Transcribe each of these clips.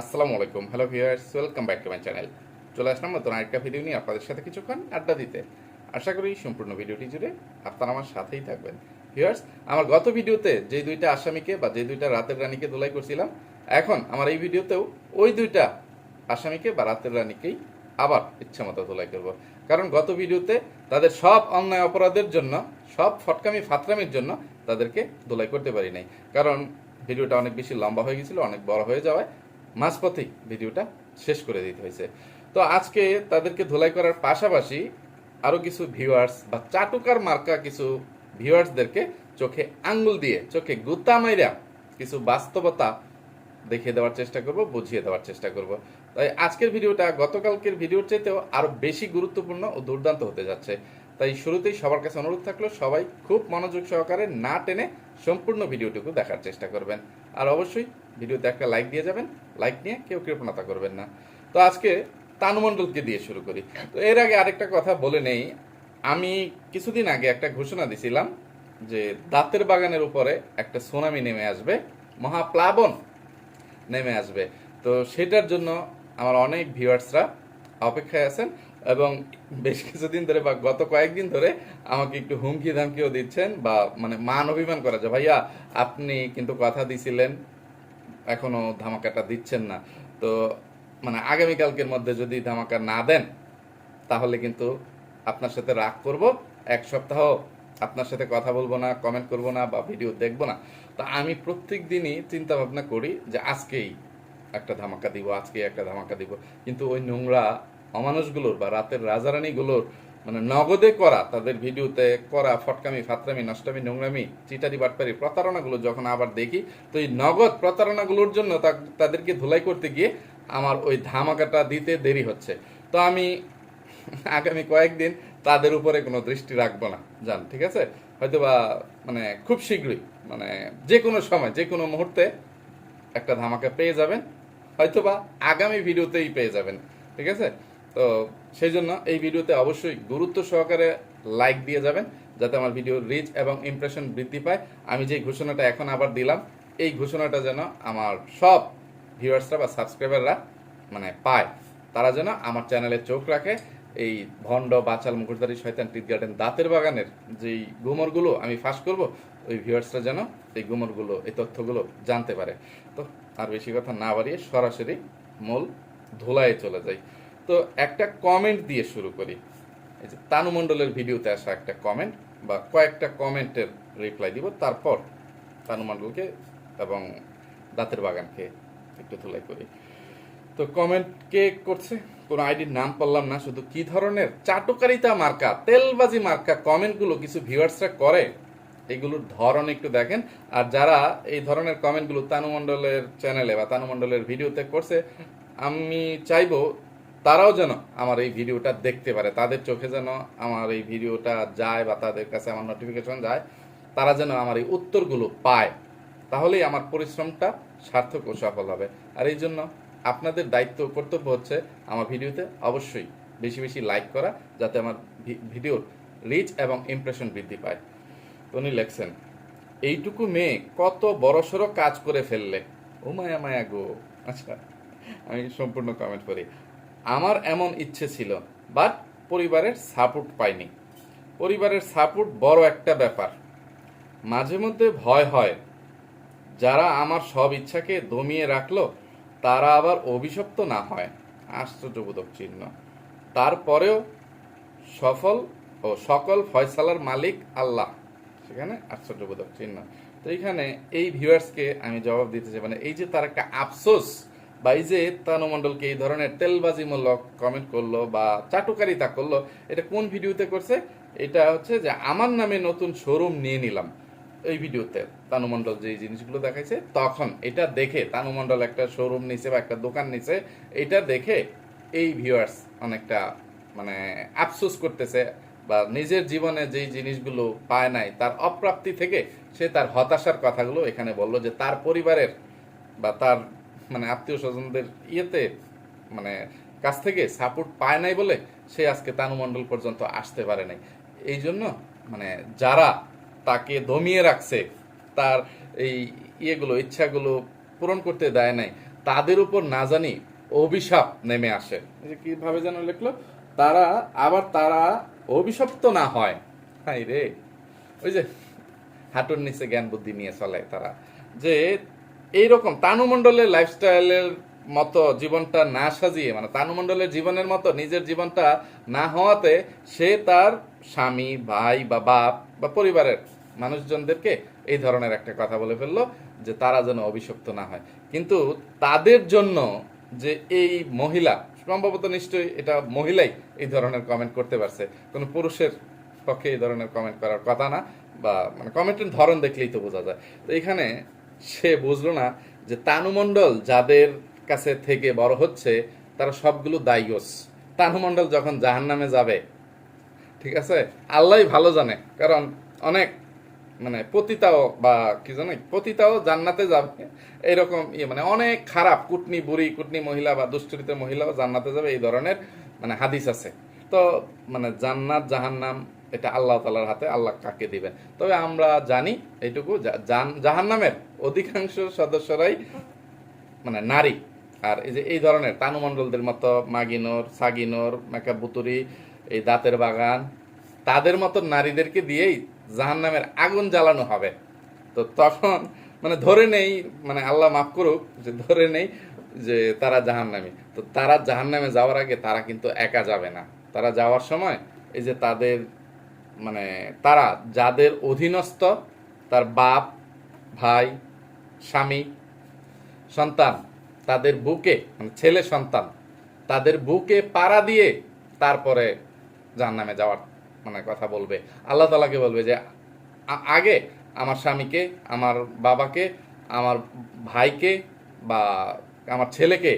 আসসালামু আলাইকুম। Hello viewers welcome back to my channel চলে আসলাম নতুন আরেকটা ভিডিও নিয়ে আপনাদের সাথে কিছুক্ষণ আড্ডা দিতে। আশা করি সম্পূর্ণ ভিডিওটি জুড়ে আপনারা আমার সাথেই থাকবেন। ভিউয়ার্স আমার গত ভিডিওতে যে দুইটা আসামিকে বা যে দুইটা রাতের রানীকে ধুলাই করছিলাম, এখন আমার এই ভিডিওতেও ওই দুইটা আসামিকে বা রাতের রানীকেই আবার ইচ্ছা মতো ধুলাই করব। কারণ গত ভিডিওতে তাদের সব অন্যায় অপরাধের জন্য, সব ফটকামি, ফাতরামির জন্য তাদেরকে ধুলাই করতে পারি নাই। কারণ ভিডিওটা অনেক বেশি লম্বা হয়ে গেছিল, অনেক বড় হয়ে যাওয়ায় মাঝপথেই ভিডিওটা শেষ করে দিতে হয়েছে। তো আজকে তাদেরকে ধুলাই করার পাশাপাশি আরও কিছু ভিউয়ার্স বা চাটুকার মার্কা কিছু ভিউয়ার্সদেরকে চোখে আঙ্গুল দিয়ে, চোখে গুতা মাইরা কিছু বাস্তবতা দেখিয়ে দেওয়ার চেষ্টা করব, বুঝিয়ে দেওয়ার চেষ্টা করব। তাই আজকের ভিডিওটা গতকালকের ভিডিওর চাইতেও আরও বেশি গুরুত্বপূর্ণ ও দুর্দান্ত হতে যাচ্ছে। তাই শুরুতেই সবার কাছে অনুরোধ থাকল, সবাই খুব মনোযোগ সহকারে না টেনে সম্পূর্ণ ভিডিওটুকু দেখার চেষ্টা করবেন। আর অবশ্যই ভিডিওতে একটা লাইক দিয়ে যাবেন। লাইক নিয়ে কেউ কৃপণতা করবেন না। তো আজকে তানুমণ্ডলকে দিয়ে শুরু করি। তো এর আগে আরেকটা কথা বলে নেই। আমি কিছুদিন আগে একটা ঘোষণা দিছিলাম যে দাঁতের বাগানের উপরে একটা সুনামি নেমে আসবে। মহাপ্লাবন নেমে আসবে। তো সেটার জন্য আমার অনেক ভিউয়ার্সরা অপেক্ষায় আছেন এবং বেশ কিছুদিন ধরে বা গত কয়েকদিন ধরে আমাকে একটু হুমকি ধামকিও দিচ্ছেন বা মানে মান অভিমান করা যায় ভাইয়া, আপনি কিন্তু কথা দিছিলেন এখনও ধামাকাটা দিচ্ছেন না। তো মানে আগামীকালকের মধ্যে যদি ধামাকা না দেন, তাহলে কিন্তু আপনার সাথে রাগ করব, এক সপ্তাহ আপনার সাথে কথা বলব না কমেন্ট করব না বা ভিডিও দেখব না। তো আমি প্রত্যেক দিনই চিন্তা ভাবনা করি যে আজকেই একটা ধামাকা দিব, আজকেই একটা ধামাকা দিব। কিন্তু ওই নোংরা অমানুষগুলোর বা রাতের রাজারানীগুলোর মানে নগদে করা, তাদের ভিডিওতে করা, ফটকামি, ফাতরামি, নষ্টামি, নোংরামি, চিটারি, বাটপারি প্রতারণাগুলো যখন আবার দেখি, তো এই নগদ প্রতারণাগুলোর জন্য তাদেরকে ধুলাই করতে গিয়ে আমার ওই ধামাকাটা দিতে দেরি হচ্ছে। তো আমি আগামী কয়েকদিন তাদের উপরে কোনো দৃষ্টি রাখব না। জান ঠিক আছে? হয়তোবা মানে খুব শীঘ্রই মানে যে কোনো সময় যে কোনো মুহূর্তে একটা ধামাকা পেয়ে যাবেন, হয়তোবা আগামী ভিডিওতেই পেয়ে যাবেন, ঠিক আছে? তো সেই জন্য এই ভিডিওতে অবশ্যই গুরুত্ব সহকারে লাইক দিয়ে যাবেন, যাতে আমার ভিডিওর রিচ এবং ইমপ্রেশন বৃদ্ধি পায়। আমি যে ঘোষণাটা এখন আবার দিলাম, এই ঘোষণাটা যেন আমার সব ভিউয়ার্সরা বা সাবস্ক্রাইবাররা মানে পায়। তারা যেন আমার চ্যানেলে চোখ রাখে। এই ভণ্ড, বাচাল, মুখোশধারী, শয়তান, টিট গার্ডেন দাঁতের বাগানের যেই গুমরগুলো আমি ফাঁস করব, ওই ভিউয়ার্সরা যেন এই গুমরগুলো, এই তথ্যগুলো জানতে পারে। তো আর বেশি কথা না বাড়িয়ে সরাসরি মূল ধুলায় চলে যাই। তো একটা কমেন্ট দিয়ে শুরু করি। এই যে তানু মণ্ডলের ভিডিওতে আসা একটা কমেন্ট বা কয়েকটা কমেন্টের রিপ্লাই দিব, তারপর তানু মণ্ডলকে এবং দাঁতের বাগানকে একটু ধুলাই করি। তো কমেন্ট কে করছে? কোনো আইডির নাম পারলাম না, শুধু কি ধরনের চাটুকারিতা মার্কা, তেলবাজি মার্কা কমেন্টগুলো কিছু ভিউয়ার্সরা করে? এগুলোর ধরন একটু দেখেন। আর যারা এই ধরনের কমেন্টগুলো তানুমণ্ডলের চ্যানেলে বা তানুমণ্ডলের ভিডিওতে করছে, আমি চাইব তারাও যেন আমার এই ভিডিওটা দেখতে পারে, তাদের চোখে যেন আমার এই ভিডিওটা যায় বা তাদের কাছে আমার নোটিফিকেশন যায়, তারা যেন আমার এই উত্তরগুলো পায়, তাহলেই আমার পরিশ্রমটা সার্থক ও সফল হবে। আর এই জন্য আপনাদের দায়িত্ব কর্তব্য হচ্ছে আমার ভিডিওতে অবশ্যই বেশি বেশি লাইক করা, যাতে আমার ভিডিওর রিচ এবং ইমপ্রেশন বৃদ্ধি পায়। উনি লেখছেন, এইটুকু মেয়ে কত বড়সড় কাজ করে ফেললে। ও মায়া মায়া গো আচ্ছা আমি সম্পূর্ণ কমেন্ট করি। আমার এমন ইচ্ছে ছিল, বাট পরিবারের সাপোর্ট পাইনি। পরিবারের সাপোর্ট বড় একটা ব্যাপার। মাঝে মধ্যে ভয় হয়। যারা আমার সব ইচ্ছাকে দমিয়ে রাখল, তারা আবার অভিশপ্ত না হয়। আশ্চর্যবোধক চিহ্ন। তারপরেও সফল ও সকল ফয়সালার মালিক আল্লাহ। সেখানে আশ্চর্যবোধক চিহ্ন। তো এইখানে এই ভিউয়ার্সকে আমি জবাব দিতে চাই মানে এই যে তার একটা আফসোস বা এই যে তানুমণ্ডলকে এই ধরনের তেলবাজিমূলক কমেন্ট করল বা চাটুকারিতা করল, এটা কোন ভিডিওতে করছে? এটা হচ্ছে যে আমার নামে নতুন শোরুম নিয়ে নিলাম। এই ভিডিওতে তানু মণ্ডল যে জিনিসগুলো দেখাইছে, তখন এটা দেখে তানু মণ্ডল একটা শোরুম নিছে বা একটা দোকান নিছে, এটা দেখে এই ভিউয়ার্স অনেকটা মানে আফসোস করতেছে বা নিজের জীবনে যেই জিনিসগুলো পায় নাই, তার অপ্রাপ্তি থেকে সে তার হতাশার কথাগুলো এখানে বলল যে তার পরিবারের বা তার মানে আত্মীয় স্বজনদের ইয়েতে মানে কাছ থেকে সাপোর্ট পায় নাই বলে সে আজকে তানুমণ্ডল পর্যন্ত আসতে পারে নাই। এই জন্য মানে যারা তাকে দমিয়ে রাখছে, তার এই ইয়েগুলো, ইচ্ছাগুলো পূরণ করতে দেয় নাই, তাদের উপর না জানি অভিশাপ নেমে আসে। যে কীভাবে যেন লিখলো, তারা, আবার তারা অভিশপ্ত না হয়। হাই রে। ওই যে হাঁটুর নিচে জ্ঞান বুদ্ধি নিয়ে চলে তারা। যে এইরকম তানুমণ্ডলের লাইফস্টাইলের মতো জীবনটা না সাজিয়ে মানে তানুমণ্ডলের জীবনের মতো নিজের জীবনটা না হওয়াতে সে তার স্বামী, ভাই বা বাপ বা পরিবারের মানুষজনদেরকে এই ধরনের একটা কথা বলে ফেলল যে তারা যেন অভিশপ্ত না হয়। কিন্তু তাদের জন্য যে এই মহিলা, সম্ভবত নিশ্চয়ই এটা মহিলাই এই ধরনের কমেন্ট করতে পারছে। কোনো পুরুষের পক্ষে এই ধরনের কমেন্ট করার কথা না, বা মানে কমেন্টের ধরন দেখলেই তো বোঝা যায়। তো এখানে সে বুঝলো না যে তানুমণ্ডল যাদের কাছে থেকে বড় হচ্ছে, তারা সবগুলো দায়ীস তানুমণ্ডল যখন জাহান নামে যাবে, ঠিক আছে? আল্লাহ ভালো জানে, কারণ অনেক মানে পতিতাও বা কি জানে, পতিতাও জান্নাতে যাবে। এরকম ইয়ে মানে অনেক খারাপ কুটনি বুড়ি, কুটনি মহিলা বা দুশ্চরিত মহিলাও জান্নাতে যাবে, এই ধরনের মানে হাদিস আছে। তো মানে জান্নাত, জাহান্নাম, এটা আল্লাহ তালার হাতে, আল্লাহ কাকে দিবেন? তবে আমরা জানি, এইটুকু জাহান্নামের অধিকাংশ সদস্যরাই মানে নারী। আর এই যে এই ধরনের তানুমণ্ডলদের মতো মাগিনোর, সাগিনোর মেকআপ বুতুরি এই দাঁতের বাগান, তাদের মতো নারীদেরকে দিয়েই জাহান নামের আগুন জ্বালানো হবে। তো তখন মানে ধরে নেই মানে আল্লাহ মাফ করুক, যে ধরে নেই যে তারা জাহান নামে তো তারা জাহান নামে যাওয়ার আগে তারা কিন্তু একা যাবে না। তারা যাওয়ার সময় এই যে তাদের মানে তারা যাদের অধীনস্থ, তার বাপ, ভাই স্বামী, সন্তান, তাদের বুকে মানে ছেলে, সন্তান, তাদের বুকে পাড়া দিয়ে তারপরে জাহান্নামে যাওয়ার মানে কথা বলবে। আল্লাহ তালাকে বলবে যে আগে আমার স্বামীকে, আমার বাবাকে, আমার ভাইকে বা আমার ছেলেকে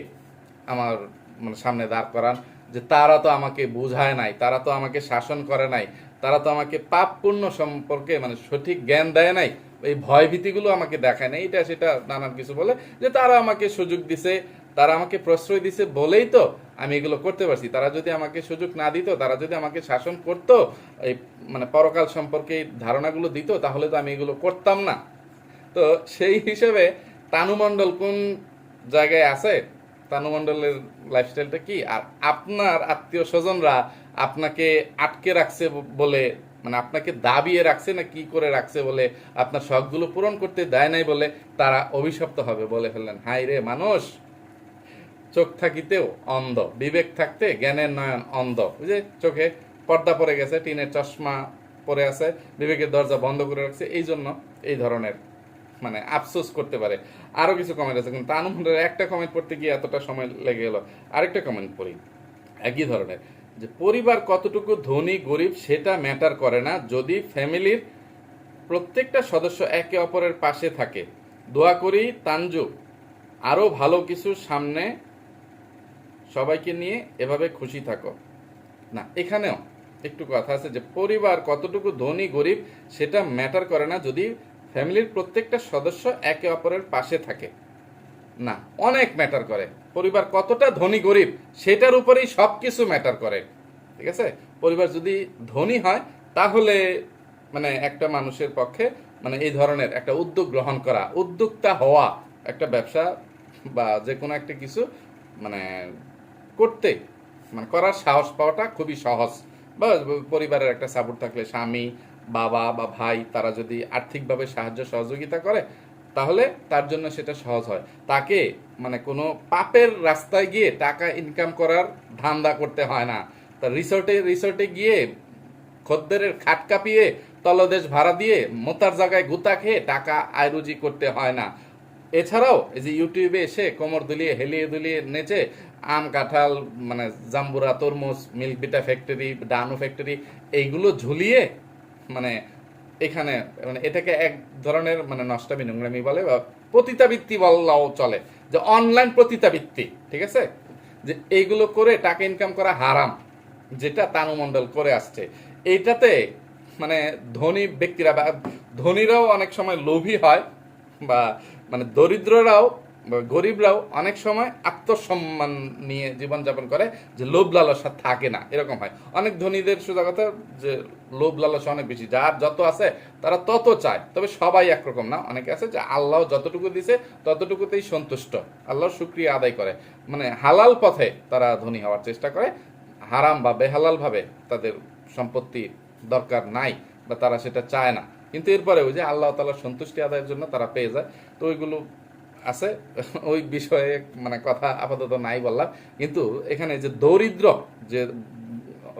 আমার মানে সামনে দাঁড় করান যে তারা তো আমাকে বুঝায় নাই, তারা তো আমাকে শাসন করে নাই, তারা তো আমাকে পাপ পুণ্য সম্পর্কে মানে সঠিক জ্ঞান দেয় নাই এই ভয় ভীতিগুলো আমাকে দেখায় না এটা সেটা নানান কিছু বলে যে তারা আমাকে সুযোগ দিছে, তারা আমাকে প্রশ্রয় দিছে বলেই তো আমি এগুলো করতে পারছি। তারা যদি আমাকে সুযোগ না দিত, তারা যদি আমাকে শাসন করতো, এই মানে পরকাল সম্পর্কে ধারণাগুলো দিত, তাহলে তো আমি এগুলো করতাম না। তো সেই হিসেবে তানুমণ্ডল কোন জায়গায় আছে? তানুমণ্ডলের লাইফস্টাইলটা কি? আর আপনার আত্মীয় স্বজনরা আপনাকে আটকে রাখছে বলে মানে আপনাকে দাবিয়ে রাখছে না কি করে রাখছে বলে আপনার শখগুলো পূরণ করতে দেয় নাই বলে তারা অভিশপ্ত হবে বলে ফেললেন। হাই রে মানুষ! চোখ থাকিতেও অন্ধ, বিবেক থাকতে জ্ঞানের নয়ন অন্ধ। বুঝে চোখে পর্দা পরে গেছে, টিনের চশমা পরে আছে, বিবেকের দরজা বন্ধ করে রাখছে, এই জন্য এই ধরনের মানে আফসোস করতে পারে। আরও কিছু কমেন্ট আছে, কিন্তু তানুমন্ডের একটা কমেন্ট পড়তে গিয়ে এতটা সময় লেগে গেল। আরেকটা কমেন্ট পড়ি। একই ধরনের। যে পরিবার কতটুকু ধনী, গরিব সেটা ম্যাটার করে না। যদি ফ্যামিলির প্রত্যেকটা সদস্য একে অপরের পাশে থাকে, দোয়া করি তানজু, আরও ভালো কিছু সামনে সবাইকে নিয়ে এভাবে খুশি থাকো। না, এখানেও একটু কথা আছে যে পরিবার কতটুকু ধনী, গরিব সেটা ম্যাটার করে না। যদি ফ্যামিলির প্রত্যেকটা সদস্য একে অপরের পাশে থাকে না, অনেক ম্যাটার করে। পরিবার কতটা ধনী গরিব, সেটার উপরেই সব কিছু ম্যাটার করে। ঠিক আছে? পরিবার যদি ধনী হয়, তাহলে মানে একটা মানুষের পক্ষে মানে এই ধরনের একটা উদ্যোগ গ্রহণ করা, উদ্যোক্তা হওয়া একটা ব্যবসা বা যে কোনো একটা কিছু মানে করতে মানে করার সাহস পাওয়াটা খুবই সহজ। বা পরিবারের একটা সাপোর্ট থাকলে স্বামী, বাবা বা ভাই, তারা যদি আর্থিকভাবে সাহায্য সহযোগিতা করে তাহলে তার জন্য সেটা সহজ হয়। তাকে মানে কোনো পাপের রাস্তায় গিয়ে টাকা ইনকাম করার ধান্দা করতে হয় না। তা রিসোর্টে রিসোর্টে গিয়ে খদ্দের খাট কাঁপিয়ে, তলদেশ ভাড়া দিয়ে মোতার জায়গায় গুতা খেয়ে টাকা আয়রুজি করতে হয় না। এছাড়াও এই যে ইউটিউবে এসে কোমর দুলিয়ে, হেলিয়ে দুলিয়ে নেচে আম, কাঁঠাল মানে জাম্বুরা, তরমুজ milk Vita factory Dano factory এইগুলো ঝুলিয়ে মানে এখানে মানে এটাকে এক ধরনের মানে নষ্টামি নোংরামি বলে বা পতিতাবৃত্তি বললাও চলে। যে অনলাইন পতিতাবৃত্তি, ঠিক আছে? যে এইগুলো করে টাকা ইনকাম করা হারাম, যেটা তানুমণ্ডল করে আসছে। এইটাতে মানে ধনী ব্যক্তিরা বা, ধনীরাও অনেক সময় লোভী হয় বা মানে দরিদ্ররাও গরিবরাও অনেক সময় আত্মসম্মান নিয়ে জীবনযাপন করে যে লোভ লালসা থাকে না, এরকম হয়। অনেক ধনীদের সোজা কথা যে লোভ লালসা অনেক বেশি। যার যত আছে, তারা তত চায়। তবে সবাই একরকম না। অনেকে আছে যে আল্লাহ যতটুকু দিছে, ততটুকুতেই সন্তুষ্ট। আল্লাহ শুক্রিয়া আদায় করে। মানে হালাল পথে তারা ধনী হওয়ার চেষ্টা করে। হারাম বা বেহালাল ভাবে তাদের সম্পত্তি দরকার নাই বা তারা সেটা চায় না। কিন্তু এরপরে ওই যে আল্লাহ তালার সন্তুষ্টি আদায়ের জন্য তারা পেয়ে যায়। তো ওইগুলো আছে, ওই বিষয়ে মানে কথা আপাতত নাই বললাম। কিন্তু এখানে যে দরিদ্র যে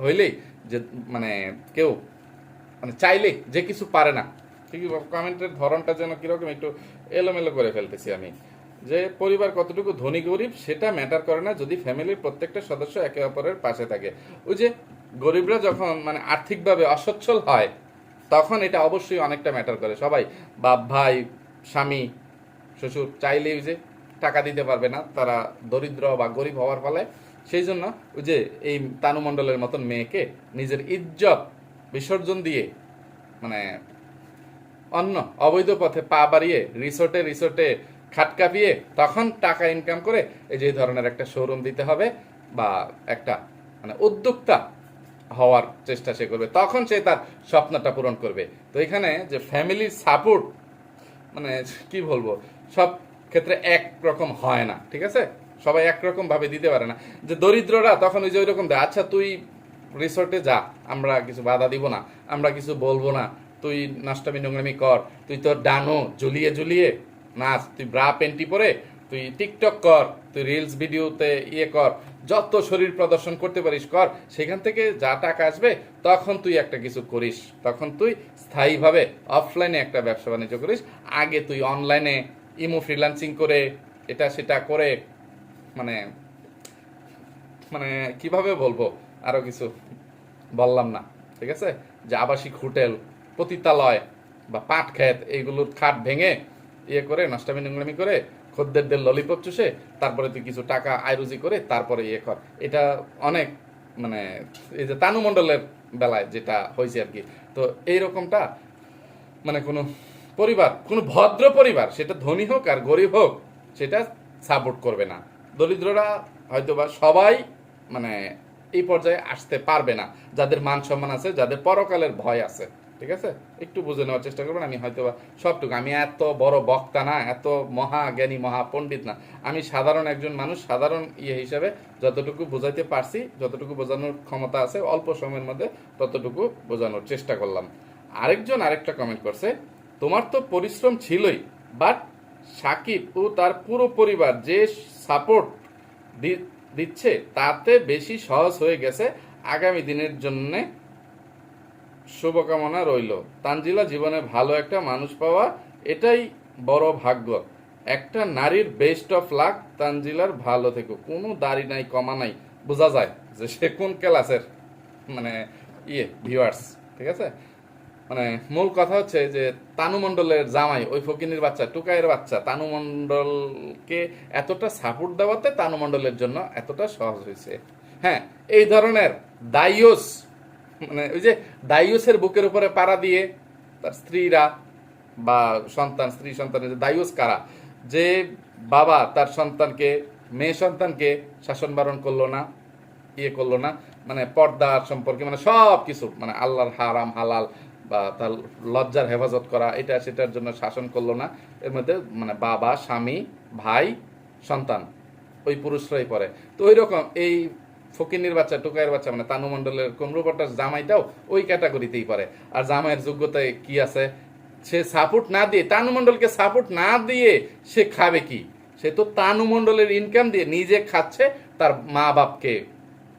হইলেই যে মানে কেউ মানে চাইলেই যে কিছু পারে না ঠিক কমেন্টের ধরনটা যেন কীরকম একটু এলোমেলো করে ফেলতেছি আমি। যে পরিবার কতটুকু ধনী গরিব সেটা ম্যাটার করে না যদি ফ্যামিলির প্রত্যেকটা সদস্য একে অপরের পাশে থাকে। ওই যে গরিবরা যখন মানে আর্থিকভাবে অসচ্ছল হয়, তখন এটা অবশ্যই অনেকটা ম্যাটার করে। সবাই, বাপ, ভাই, স্বামী শ্বশুর চাইলেই যে টাকা দিতে পারবে না, তারা দরিদ্র বা গরিব হওয়ার ফলে সেই জন্য ওই যে এই তানুমণ্ডলের মতন মেয়েকে নিজের ইজ্জত বিসর্জন দিয়ে মানে অন্য অবৈধ পথে পা বাড়িয়ে রিসোর্টে রিসোর্টে খাট কাঁপিয়ে তখন টাকা ইনকাম করে এই যে ধরনের একটা শোরুম দিতে হবে বা একটা মানে উদ্যোক্তা হওয়ার চেষ্টা সে করবে। তখন সে তার স্বপ্নটা পূরণ করবে। তো এখানে যে ফ্যামিলির সাপোর্ট মানে কি বলব? সব ক্ষেত্রে এক রকম হয় না, ঠিক আছে? সবাই একরকম ভাবে দিতে পারে না। যে দরিদ্ররা তখন ওই যে ওইরকম দেয় আচ্ছা তুই রিসোর্টে যা, আমরা কিছু বাধা দিব না, আমরা কিছু বলব না, তুই নষ্টামি নোংরামি কর, তুই তোর ডানো ঝুলিয়ে ঝুলিয়ে নাচ, তুই ব্রা পেন্টি পরে, তুই টিকটক কর, তুই রিলস ভিডিওতে ইয়ে কর, যত শরীর প্রদর্শন করতে পারিস কর, সেখান থেকে যা টাকা আসবে, তখন তুই একটা কিছু করিস, তখন তুই স্থায়ীভাবে অফলাইনে একটা ব্যবসা বাণিজ্য করিস, আগে তুই অনলাইনে ইমো ফ্রিল্যান্সিং করে এটা সেটা করে মানে মানে কীভাবে বলব? আরও কিছু বললাম না, ঠিক আছে? যে আবাসিক হোটেল, পতিতালয় বা পাট ক্ষেত, এইগুলোর খাট ভেঙে ইয়ে করে, নষ্টামি নোংরামি করে খদ্দেরদের ললিপপ চুষে, তারপরে তুই কিছু টাকা আয়রুজি করে তারপরে ইয়ে কর। এটা অনেক মানে এই যে তানুমণ্ডলের বেলায় যেটা হয়েছে আর কি। তো এইরকমটা মানে কোনো পরিবার, কোনো ভদ্র পরিবার, সেটা ধনী হোক আর গরিব হোক, সেটা সাপোর্ট করবে না। দরিদ্ররা হয়তোবা সবাই মানে এই পর্যায়ে আসতে পারবে না। যাদের মান সম্মান আছে, যাদের পরকালের ভয় আছে, ঠিক আছে? একটু বুঝে নেওয়ার চেষ্টা করবেন, আমি হয়তোবা সবটুকু। আমি এত বড় বক্তা না, এত মহা জ্ঞানী, মহা পণ্ডিত না। আমি সাধারণ একজন মানুষ, সাধারণ ইয়ে হিসাবে যতটুকু বোঝাইতে পারছি, যতটুকু বোঝানোর ক্ষমতা আছে, অল্প সময়ের মধ্যে ততটুকু বোঝানোর চেষ্টা করলাম। আরেকজন আরেকটা কমেন্ট করছে তোমার তো পরিশ্রম ছিলই বাট সাকিব ও তার পুরো পরিবার যে সাপোর্ট দিচ্ছে তাতে বেশি সহজ হয়ে গেছে আগামী দিনের জন্য। শুভকামনা রইল। তানজিলা জীবনে ভালো একটা মানুষ পাওয়া এটাই বড় ভাগ্য। একটা নারীর বেস্ট অফ লাক তানজিলার ভালো থেকো। কোনো দাড়ি নাই, কমা নাই। বোঝা যায় যে সে কোন ক্লাসের মানে ইয়ে ভিউয়ার্স ঠিক আছে? মানে মূল কথা হচ্ছে যে তানু মণ্ডলের জামাই, ওই ফকিনের বাচ্চা, টুকাইয়ের বাচ্চা, তানু মণ্ডলকে এতটা সাপোর্ট দেওয়াতে তানু মণ্ডলের জন্য এতটা সহজ হয়েছে। হ্যাঁ এই ধরনের দাইওস মানে ওই যে দাইওসের বুকের উপরে পাড়া দিয়ে তার স্ত্রীরা বা সন্তান, স্ত্রী সন্তানের দায়ুস কারা, যে বাবা তার সন্তানকে, মেয়ে সন্তানকে শাসন বারণ করল না ইয়ে করল না মানে পর্দা সম্পর্কে মানে সব কিছু মানে আল্লাহর হারাম, হালাল বা তার লজ্জার হেফাজত করা, এটা সেটার জন্য শাসন করল না। এর মধ্যে মানে বাবা, স্বামী, ভাই, সন্তান, ওই পুরুষরাই পরে তো ওই রকম এই ফকিনির বাচ্চা, টুকাইয়ের বাচ্চা মানে তানু মণ্ডলের কমরুপটার জামাইটাও ওই ক্যাটাগরিতেই পড়ে। আর জামাইয়ের যোগ্যতায় কি আছে? সে সাপোর্ট না দিয়ে, তানু মণ্ডলকে সাপোর্ট না দিয়ে সে খাবে কি? সে তো তানু মণ্ডলের ইনকাম দিয়ে নিজে খাচ্ছে, তার মা বাপকে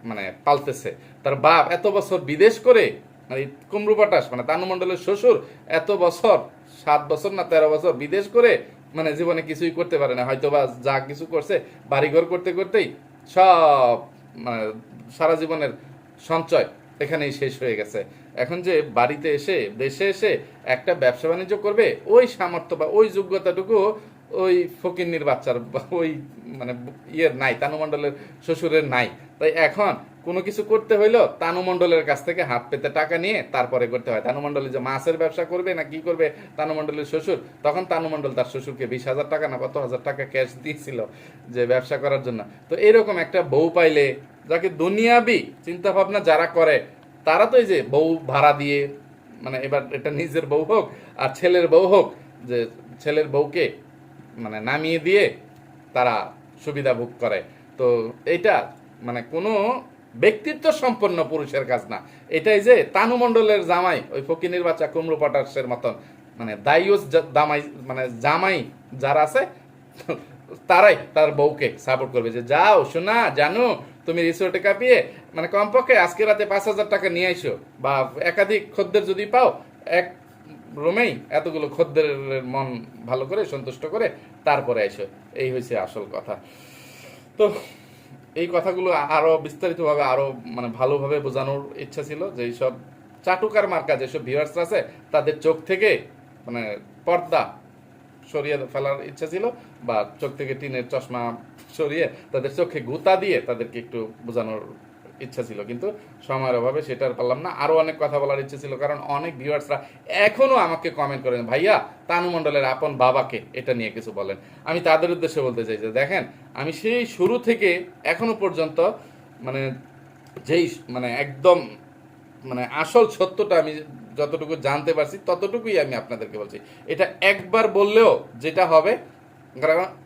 মানে পালতেছে। তার বাপ এত বছর বিদেশ করে মানে কুমড়ু পটাশ মানে তানু মণ্ডলের শ্বশুর এত বছর, সাত বছর না তেরো বছর বিদেশ করে মানে জীবনে কিছুই করতে পারে না। হয়তো বা যা কিছু করছে, বাড়িঘর করতে করতেই সব মানে সারা জীবনের সঞ্চয় এখানেই শেষ হয়ে গেছে। এখন যে বাড়িতে এসে, দেশে এসে একটা ব্যবসা বাণিজ্য করবে, ওই সামর্থ্য বা ওই যোগ্যতাটুকু ওই ফকিন্নির বাচ্চার ওই মানে ইয়ের নাই তানুমণ্ডলের শ্বশুরের নাই। তাই এখন কোনো কিছু করতে হইল তানু মণ্ডলের কাছ থেকে হাত পেতে টাকা নিয়ে তারপরে করতে হয়। তানু মণ্ডলী যে মাছের ব্যবসা করবে না কি করবে? তানু মণ্ডলের শ্বশুর, তখন তানু মণ্ডল তার শ্বশুরকে বিশ হাজার টাকা না কত হাজার টাকা ক্যাশ দিয়েছিল যে ব্যবসা করার জন্য। তো এরকম একটা বউ পাইলে, যাকে দুনিয়াবি চিন্তা ভাবনা যারা করে, তারা তো এই যে বউ ভাড়া দিয়ে মানে এবার এটা নিজের বউ হোক আর ছেলের বউ হোক, যে ছেলের বউকে মানে নামিয়ে দিয়ে তারা সুবিধা ভোগ করে। তো এইটা মানে কোনো ব্যক্তিত্ব সম্পন্ন পুরুষের কাজ না। এটাই যে তানু মণ্ডলের জামাই, ওই ফকিনের বাচ্চা কুমড়ো পটাশের মতন মানে দায়ুস দামাই মানে জামাই যারা আছে, তারাই তার বউকে সাপোর্ট করবে যে, যাও শোনা জানো, তুমি রিসোর্টে কাঁপিয়ে মানে কমপক্ষে আজকে রাতে পাঁচ হাজার টাকা নিয়ে আইসো বা একাধিক খদ্দের যদি পাও, এক রুমেই এতগুলো খদ্দের মন ভালো করে, সন্তুষ্ট করে তারপরে আইসো। এই হয়েছে আসল কথা। তো এই কথাগুলো আরও বিস্তারিতভাবে, আরও মানে ভালোভাবে বোঝানোর ইচ্ছা ছিল যে সব চাটুকার মার্কা যেসব ভিউয়ার্স আছে, তাদের চোখ থেকে মানে পর্দা সরিয়ে ফেলার ইচ্ছা ছিল বা চোখ থেকে টিনের চশমা সরিয়ে তাদের চোখে গুতা দিয়ে তাদেরকে একটু বোঝানোর ইচ্ছা ছিল। কিন্তু সময়ের অভাবে সেটা আর পারলাম না। আরও অনেক কথা বলার ইচ্ছে ছিল, কারণ অনেক ভিউয়ার্সরা এখনও আমাকে কমেন্ট করেন, ভাইয়া, তানু মণ্ডলের আপন বাবাকে এটা নিয়ে কিছু বলেন। আমি তাদের উদ্দেশ্যে বলতে চাই যে, দেখেন, আমি সেই শুরু থেকে এখনও পর্যন্ত মানে যেই মানে একদম মানে আসল সত্যটা আমি যতটুকু জানতে পারছি, ততটুকুই আমি আপনাদেরকে বলছি। এটা একবার বললেও যেটা হবে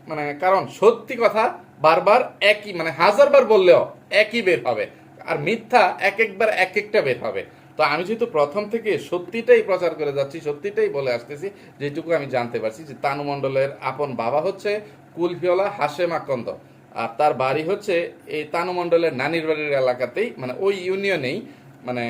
মানে কারণ সত্যি কথা বারবার একই মানে হাজারবার বললেও একই বের হবে। আর মিথ্যা এক একবার এক একটা বের হবে। তো আমি যেহেতু প্রথম থেকে সত্যিটাই প্রচার করে যাচ্ছি, সত্যিটাই বলে আসতেছি, যেটুকু আমি জানতে পারছি যে তানু মণ্ডলের আপন বাবা হচ্ছে কুলফিওলা হাসেম আকন্দ। আর তার বাড়ি হচ্ছে এই তানু মণ্ডলের নানির বাড়ির এলাকাতেই মানে ওই ইউনিয়নেই মানে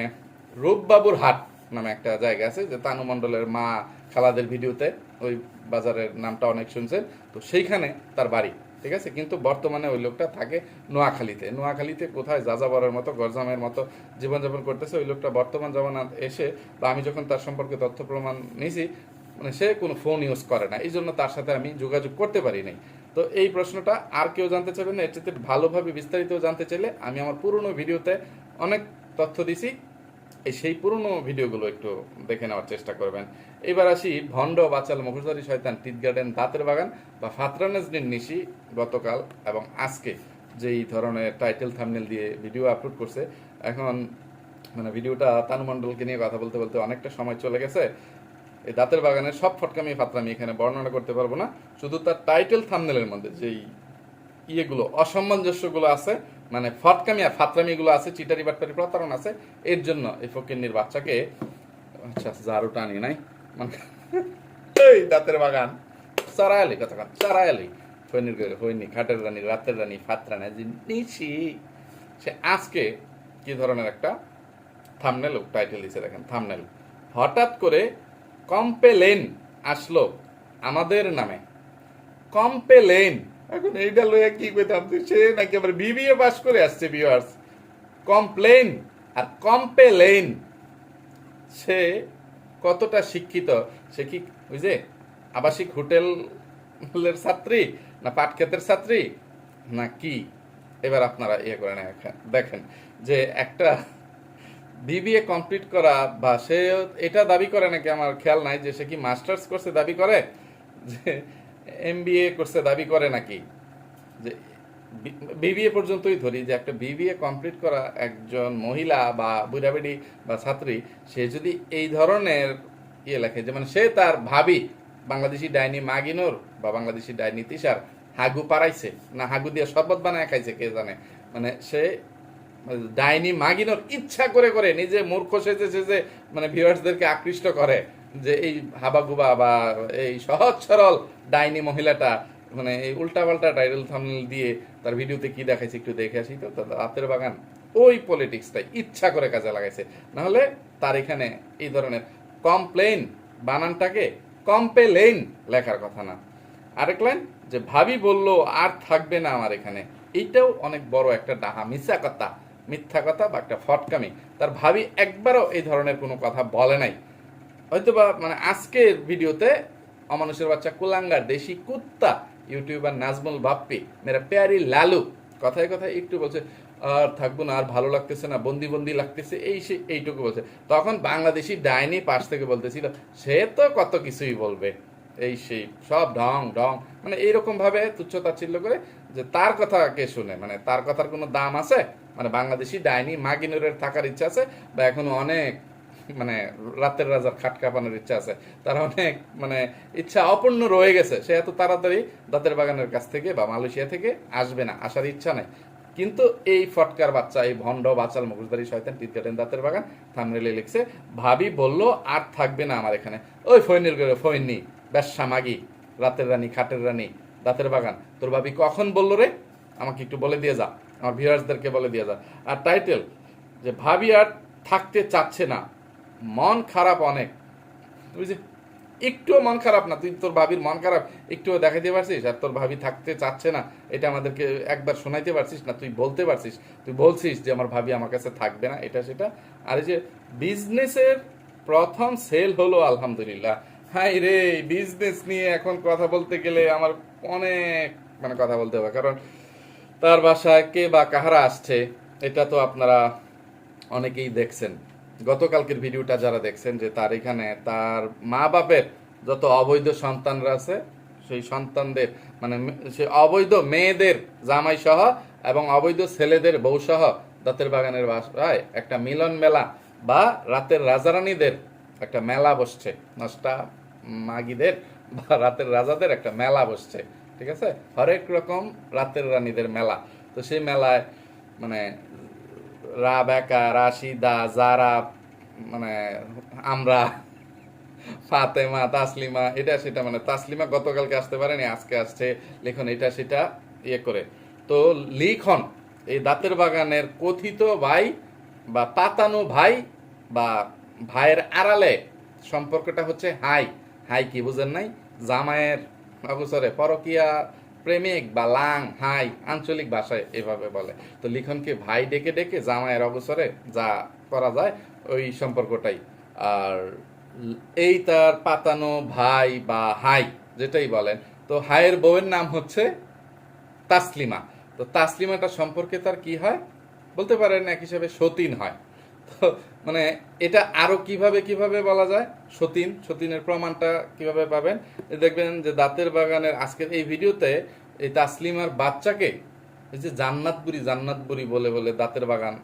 রূপবাবুর হাট নামে একটা জায়গা আছে যে তানু মণ্ডলের মা খালাদের ভিডিওতে, ওই বাজারের নামটা অনেক শুনছেন। তো সেইখানে তার বাড়ি। ঠিক আছে? কিন্তু বর্তমানে ওই লোকটা থাকে নোয়াখালীতে। নোয়াখালীতে কোথায় যাযাবরের মতো, গরজামের মতো জীবনযাপন করতেছে, ওই লোকটা বর্তমান জমানা এসে, বা আমি যখন তার সম্পর্কে তথ্য প্রমাণ নিয়েছি মানে সে কোনো ফোন ইউজ করে না। এই জন্য তার সাথে আমি যোগাযোগ করতে পারি নাই। তো এই প্রশ্নটা আর কেউ জানতে চাইবেন না চাইতে ভালোভাবে বিস্তারিত জানতে চাইলে আমি আমার পুরনো ভিডিওতে অনেক তথ্য দিছি। এই সেই পুরনো ভিডিওগুলো একটু দেখে নেওয়ার চেষ্টা করবেন। এবার আসি ভণ্ড বাচাল মুখোশধারী শয়তান টিট গার্ডেন দাঁতের বাগান বা ফাতরানাজদিন নিশি গতকাল এবং আজকে যেই ধরনের টাইটেল থামনেল দিয়ে ভিডিও আপলোড করছে। এখন মানে ভিডিওটা তানুমণ্ডলকে নিয়ে কথা বলতে বলতে অনেকটা সময় চলে গেছে। এই দাঁতের বাগানের সব ফটকামি ফাতরামি এখানে বর্ণনা করতে পারব না। শুধু তার টাইটেল থামনেলের মধ্যে যেই ইয়েগুলো অসামঞ্জস্যগুলো আছে মানে ফটকামি আর ফাতরামিগুলো আছে, চিটারি বাটপারি প্রতারণ আছে, এর জন্য এই ফকিন্নির বাচ্চাকে আচ্ছা জারুটা আনি নাই। এই দাঁতের বাগান। চড়ায়ালি কথা হইনির করে হইনি খাটের রানী, রাতের রানী ফাতরানা নিছি। সে আজকে কি ধরনের একটা থামনেল টাইটেল দিছে দেখেন থামনেল হঠাৎ করে কম্পেলেন আসলো আমাদের নামে। কম্পেলেন এখন এইটা লইয়া কি কইতাম সে নাকি আবার বিবিএ পাস করে আসছে ভিউয়ার্স কমপ্লেন আর কম্পেলেন সে কতটা শিক্ষিত? সে কি ওই যে আবাসিক হোটেলের ছাত্রী না পাটক্ষেতের ছাত্রী? না কি? এবার আপনারা ইয়ে করেন দেখেন যে একটা বিবিএ কমপ্লিট করা বা সে এটা দাবি করে নাকি? আমার খেয়াল নাই যে সে কি মাস্টার্স করছে দাবি করে? যে এমবিএ করছে দাবি করে নাকি? যে বিবিএ পর্যন্তই ধরি যে একটা বিবিএ কমপ্লিট করা একজন মহিলা বা বুড়াবেড়ি বা ছাত্রী, সে যদি এই ধরনের ইয়ে লেখে, যে মানে সে তার ভাবি বাংলাদেশি ডাইনি মাগিনুর বা বাংলাদেশি ডাইনি তিসার হাগু পারাইছে না হাগু দিয়ে শরবত বানায় খাইছে, কে জানে? মানে সে ডাইনি মাগিনোর ইচ্ছা করে করে নিজে মূর্খ সেজে সেজে মানে ভিউয়ার্সদেরকে আকৃষ্ট করে যে এই হাবাগুবা বা এই সহজ সরল ডাইনি মহিলাটা মানে এই উল্টা পাল্টা টাইটেল থামনেল দিয়ে তার ভিডিওতে কি দেখাইছে একটু দেখে আসি তো তার রাতের বাগান, ওই পলিটিক্সটা ইচ্ছা করে কাজে লাগাইছে। নাহলে তার এখানে এই ধরনের কমপ্লেন বানানটাকে কম্পেলেন লেখার কথা না। আরেক লাইন যে ভাবি বলল, আর থাকবে না আমার এখানে। এইটাও অনেক বড় একটা ডাহা মিথ্যা কথা মিথ্যা কথা বা একটা ফটকামি। তার ভাবি একবারও এই ধরনের কোনো কথা বলে নাই। হয়তোবা মানে আজকের ভিডিওতে অমানুষের বাচ্চা কুলাঙ্গার, দেশি কুত্তা ইউটিউবার নাজমুল বাপ্পি, মেরা প্যারি লালু, কথায় কথায় একটু বলছে, আর থাকব না, আর ভালো লাগতেছে না, বন্দি বন্দি লাগতেছে, এই সে এইটুকু বলছে। তখন বাংলাদেশি ডাইনি পাশ থেকে বলতেছিল, সে তো কত কিছুই বলবে। এই সেই, সব ঢং ঢং মানে এইরকম ভাবে তুচ্ছ তাচ্ছিল্য করে যে তার কথা কে শুনে মানে তার কথার কোনো দাম আছে? মানে বাংলাদেশি ডাইনি মাগিনুরের থাকার ইচ্ছা আছে, বা এখনও অনেক মানে রাতের রাজার খাট কাঁপানোর ইচ্ছা আছে। তার অনেক মানে ইচ্ছা অপূর্ণ রয়ে গেছে। সে এত তাড়াতাড়ি দাঁতের বাগানের কাছ থেকে বা মালয়েশিয়া থেকে আসবে না, আসার ইচ্ছা নাই। কিন্তু এই ফটকার বাচ্চা, এই ভণ্ড বাচাল মুখোশধারী শয়তান টিটকাটেন দাঁতের বাগান, থামনেলে লিখছে, ভাবি বলল, আর থাকবে না আমার এখানে। ওই ফৈনির করে ফৈনি ব্যবসা মাগি, রাতের রানী, খাটের রানী, দাঁতের বাগান। তোর ভাবি কখন বলল রে? আমাকে একটু বলে দিয়ে যা। আমার ভিউয়ার্সদেরকে বলে দিয়ে যা। আর টাইটেল যে ভাবি আর থাকতে চাচ্ছে না। মন খারাপ অনেক। যে, একটুও মন খারাপ না, তুই তোর ভাবির মন খারাপ, একটুও দেখাইতে পারছিস আর তোর ভাবি থাকতে চাচ্ছে না, এটা আমাদেরকে একবার শোনাইতে পারছিস না, তুই বলতে পারছিস, তুই বলছিস যে আমার ভাবি আমার কাছে থাকবে না, এটা সেটা। আর এই যে বিজনেসের প্রথম সেল হলো, আলহামদুলিল্লাহ। হাই রে বিজনেস নিয়ে এখন কথা বলতে গেলে আমার অনেক মানে কথা বলতে হবে, কারণ তার বাসায় কে বা কাহারা আসছে, এটা তো আপনারা অনেকেই দেখছেন। গতকালকের ভিডিওটা যারা দেখছেন যে তার এখানে তার মা বাপের যত অবৈধ সন্তানরা আছে, সেই সন্তানদের মানে সে অবৈধ মেয়েদের জামাই সহ এবং অবৈধ ছেলেদের বউ সহ দাঁতের বাগানের বাসায় একটা মিলন মেলা বা রাতের রাজারানীদের একটা মেলা বসছে। নষ্টা মাগিদের বা রাতের রাজাদের একটা মেলা বসছে, ঠিক আছে? হরেক রকম রাতের রানীদের মেলা। তো সেই মেলায় মানে রাবেকা, রাশিদা জারা মানে আমরা, ফাতেমা, তাসলিমা, এটা, সেটা মানে তাসলিমা গতকালকে আসতে পারেনি, আজকে আসছে, লিখন এটা, সেটা ইয়ে করে। তো লিখন, এই দাঁতের বাগানের কথিত ভাই বা পাতানো ভাই বা ভাইয়ের আড়ালে সম্পর্কটা হচ্ছে হাই। হাই কি বুঝেন নাই? জামাইয়ের অবসরে পরকিয়া প্রেমিক বা লাং, হাই, আঞ্চলিক ভাষায় এভাবে বলে। তো লিখনকে ভাই ডেকে ডেকে জামাইয়ের অবসরে যা করা যায়, ওই সম্পর্কটাই। আর এই তার পাতানো ভাই বা হাই যেটাই বলেন, তো হাইয়ের বউয়ের নাম হচ্ছে তাসলিমা। তো তাসলিমাটা সম্পর্কে তার কি হয়? বলতে পারেন এক হিসাবে সতীন হয়। তো মানে এটা আরও কীভাবে কীভাবে বলা যায়? সতীন, সতীনের প্রমাণটা কীভাবে পাবেন? দেখবেন যে দাঁতের বাগানের আজকের এই ভিডিওতে এই তাসলিমার বাচ্চাকে এই যে জান্নাতপুরি জান্নাতপুরি বলে বলে দাঁতের বাগান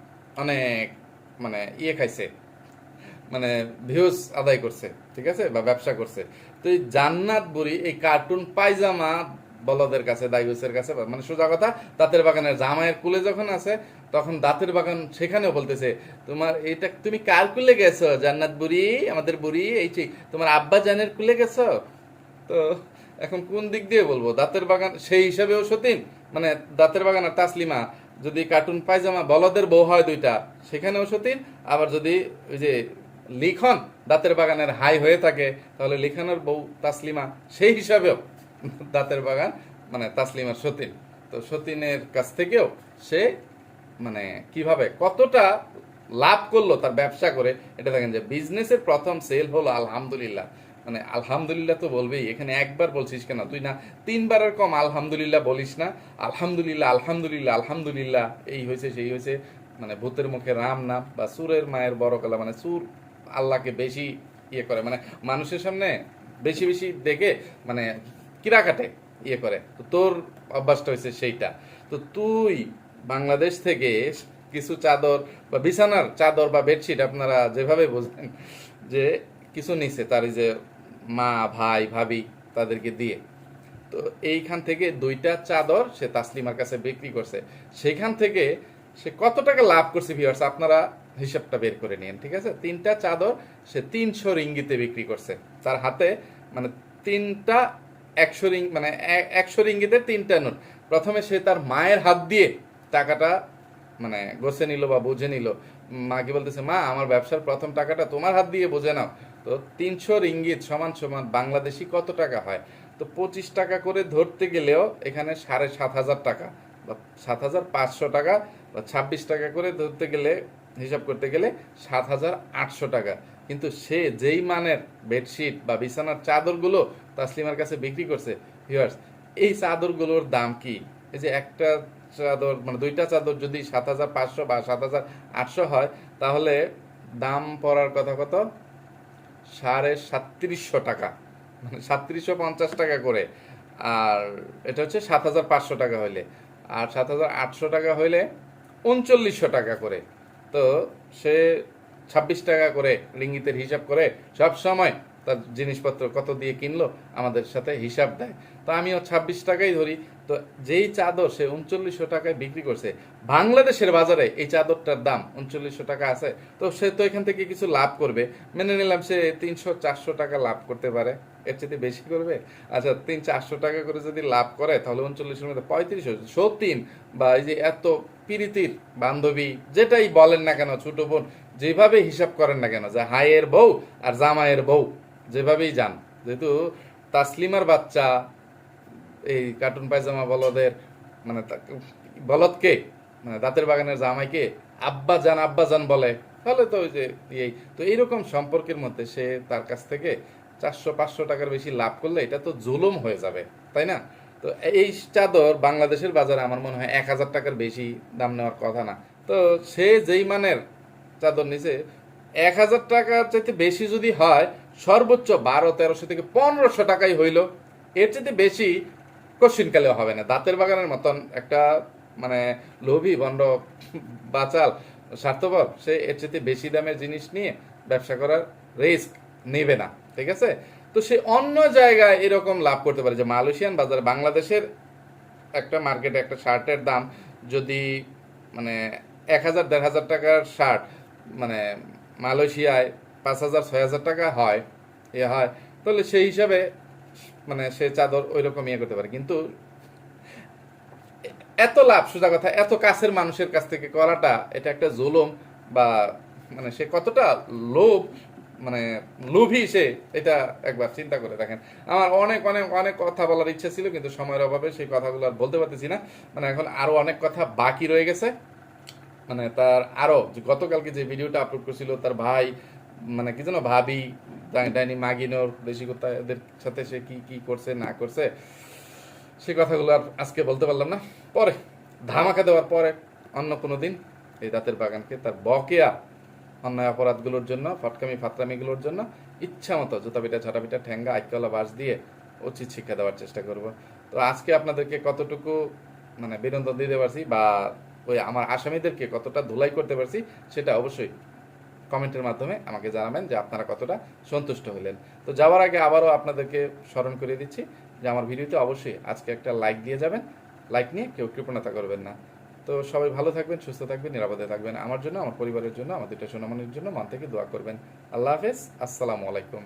অনেক মানে ইয়ে খাইছে। মানে ভিউজ আদায় করছে, ঠিক আছে? বা ব্যবসা করছে। তো এই জান্নাত বুড়ি এই কার্টুন পায়জামা বলদের কাছে দাইবসের কাছে মানে সোজা কথা দাঁতের বাগানের জামাইয়ের কুলে যখন আছে, তখন দাঁতের বাগান সেখানেও বলতেছে, তোমার এটা তুমি কার কুলে গেছো? জান্নাত বুড়ি, আমাদের বুড়ি, এই ঠিক তোমার আব্বা জানের কুলে গেছো? তো এখন কোন দিক দিয়ে বলব? দাঁতের বাগান, সেই হিসাবেও সতীন মানে দাঁতের বাগান আর তাসলিমা, যদি কার্টুন পায়জামা বলদের বউ হয় দুইটা, সেখানেও সতীন, আবার যদি ওই যে লিখন দাঁতের বাগানের হাই হয়ে থাকে, তাহলে লিখানোর বউ তাসলিমা, সেই হিসাবেও। দাঁতের বাগান মানে তাসলিমার সতীন। তো সতীনের কাছ থেকেও সে মানে কীভাবে, কতটা লাভ করল তার ব্যবসা করে, এটা দেখেন যে বিজনেসের প্রথম সেল হলো আলহামদুলিল্লাহ। মানে আলহামদুলিল্লাহ তো বলবেই, এখানে একবার বলছিস কেন? তুই না তিনবারের কম আলহামদুলিল্লাহ বলিস না, আলহামদুলিল্লাহ আলহামদুলিল্লাহ আলহামদুলিল্লাহ, এই হয়েছে, সেই হয়েছে। মানে ভূতের মুখে রাম নাম বা সুরের মায়ের বড় কলা মানে সুর আল্লাহকে বেশি ইয়ে করে। মানে মানুষের সামনে বেশি বেশি দেখে মানে কিরা কাটে ইয়ে করে। তো তোর অভ্যাসটা হয়েছে সেইটা। তো তুই বাংলাদেশ থেকে কিছু চাদর বা বিছানার চাদর বা বেডশিট আপনারা যেভাবে বোঝেন, যে কিছু নিছে তার যে মা, ভাই, ভাবি তাদেরকে দিয়ে। তো এইখান থেকে দুইটা চাদর সে তাসলিমার কাছে বিক্রি করছে। সেখান থেকে সে কত টাকা লাভ করছে ভিউয়ার্স আপনারা হিসাবটা বের করে নিন ঠিক আছে? তিনটা চাদর সে তিনশো রিঙ্গিতে বিক্রি করছে। তার হাতে মানে তিনটা একশো রিং মানে একশো রিঙ্গিতে তিনটা নোট। প্রথমে সে তার মায়ের হাত দিয়ে টাকাটা মানে গোছে নিল বা বুঝে নিল। মাকে বলতেছে, মা, আমার ব্যবসার প্রথম টাকাটা তোমার হাত দিয়ে বুঝে নাও। তো তিনশো রিঙ্গিত সমান সমান বাংলাদেশি কত টাকা হয়? তো পঁচিশ টাকা করে ধরতে গেলেও এখানে সাড়ে সাত হাজার টাকা বা সাত হাজার পাঁচশো টাকা বা ছাব্বিশ টাকা করে ধরতে গেলে, হিসাব করতে গেলে সাত হাজার আটশো টাকা। কিন্তু সে যেই মানের বেডশিট বা বিছানার চাদরগুলো তাসলিমার কাছে বিক্রি করছে ভিউয়ার্স এই চাদরগুলোর দাম কি? এই যে একটা চাদর মানে দুইটা চাদর যদি সাত হাজার পাঁচশো বা সাত হাজার আটশো হয়, তাহলে দাম পড়ার কথা কত? সাড়ে সাতত্রিশশো টাকা। মানে সাতত্রিশশো পঞ্চাশ টাকা করে। আর এটা হচ্ছে সাত হাজার পাঁচশো টাকা হইলে। আর সাত হাজার আটশো টাকা হইলে উনচল্লিশশো টাকা করে। তো সে ছাব্বিশ টাকা করে রিঙ্গিতের হিসাব করে সব সময় তার জিনিসপত্র কত দিয়ে কিনলো আমাদের সাথে হিসাব দেয়। তো আমিও ছাব্বিশ টাকাই ধরি। তো যেই চাদর সে উনচল্লিশশো টাকায় বিক্রি করছে, বাংলাদেশের বাজারে এই চাদরটার দাম উনচল্লিশশো টাকা আছে। তো সে তো এখান থেকে কিছু লাভ করবে। মেনে নিলাম সে তিনশো, চারশো টাকা লাভ করতে পারে। এর চেয়ে বেশি করবে? আচ্ছা তিন, চারশো টাকা করে যদি লাভ করে, তাহলে উনচল্লিশের মধ্যে পঁয়ত্রিশ সতীন বা এই যে এত পিরিতির বান্ধবী, যেটাই বলেন না কেন, ছোট বোন যেভাবে হিসাব করেন না কেন, যে হাইয়ের বউ আর জামাইয়ের বউ, যেভাবেই যান। যেহেতু তাসলিমার বাচ্চা, এই কার্টুন পায়জামা বলদের মানে বলদকে মানে দাঁতের বাগানের জামাইকে আব্বা জান আব্বা জান বলে। তাহলে তো ওই যে এই তো এইরকম সম্পর্কের মধ্যে সে তার কাছ থেকে চারশো, পাঁচশো টাকার বেশি লাভ করলে এটা তো জুলুম হয়ে যাবে, তাই না? তো এই চাদর বাংলাদেশের বাজারে আমার মনে হয় এক হাজার টাকার বেশি দাম নেওয়ার কথা না। তো সে যেই মানের চাদর নিচে, এক হাজার টাকার চাইতে বেশি যদি হয়, সর্বোচ্চ বারো, তেরোশো থেকে পনেরোশো টাকাই হইল। এর চাইতে বেশি কশিনকালেও হবে না। দাঁতের বাগানের মতন একটা মানে লোভী বন্ড বাচাল, স্বার্থপর, সে এর চাইতে বেশি দামের জিনিস নিয়ে ব্যবসা করার রিস্ক নেবে না। ঠিক আছে? তো সে অন্য জায়গায় এরকম লাভ করতে পারে। যে মালয়েশিয়ান বাজারে বাংলাদেশের একটা মার্কেটে একটা শার্টের দাম যদি মানে এক হাজার, দেড় হাজার টাকার শার্ট মানে মালয়েশিয়ায় পাঁচ হাজার, ছয় হাজার টাকা হয় এ হয়, তাহলে সেই হিসাবে মানে সে চাদর ওই রকম ইয়ে করতে পারে। কিন্তু এত লাভ, সোজা কথা, এত কাছের মানুষের কাছ থেকে করাটা, এটা একটা জুলুম বা মানে সে কতটা লোভ মানে লোভী সে, এটা একবার চিন্তা করে দেখেন। আমার অনেক অনেক অনেক কথা বলার ইচ্ছা ছিল, কিন্তু সময়ের অভাবে সেই কথাগুলো আর বলতে পারতেছি না। মানে এখন আরও অনেক কথা বাকি রয়ে গেছে। মানে তার আরও যে গতকালকে যে ভিডিওটা আপলোড করছিল, তার ভাই মানে কি যেন ভাবি, ডাই- ডাইনি মাগিনোর দেশি কথা সাথে সে কি কি করছে, না করছে, সে কথাগুলো আর আজকে বলতে পারলাম না। পরে, ধামাকা দেওয়ার পরে, অন্য কোনো দিন এই দাঁতের বাগানকে তার বকেয়া অন্যায় অপরাধগুলোর জন্য, ফটকামি, ফাতরামিগুলোর জন্য ইচ্ছা মতো জুতা পিঠা ছাটা পিঠা ঠ্যাঙ্গা, আইকলা বাস দিয়ে উচিত শিক্ষা দেওয়ার চেষ্টা করব। তো আজকে আপনাদেরকে কতটুকু মানে বিনোদন দিতে পারছি বা ওই আমার আসামিদেরকে কতটা ধুলাই করতে পারছি সেটা অবশ্যই কমেন্টের মাধ্যমে আমাকে জানাবেন যে আপনারা কতটা সন্তুষ্ট হলেন। তো যাওয়ার আগে আবারও আপনাদেরকে স্মরণ করে দিচ্ছি যে আমার ভিডিওতে অবশ্যই আজকে একটা লাইক দিয়ে যাবেন। লাইক নিয়ে কেউ কৃপণতা করবেন না। তো সবাই ভালো থাকবেন, সুস্থ থাকবেন, নিরাপদে থাকবেন। আমার জন্য, আমার পরিবারের জন্য আমাদের সোনামনির জন্য মন থেকে দোয়া করবেন। আল্লাহ হাফেজ। আসসালামু আলাইকুম।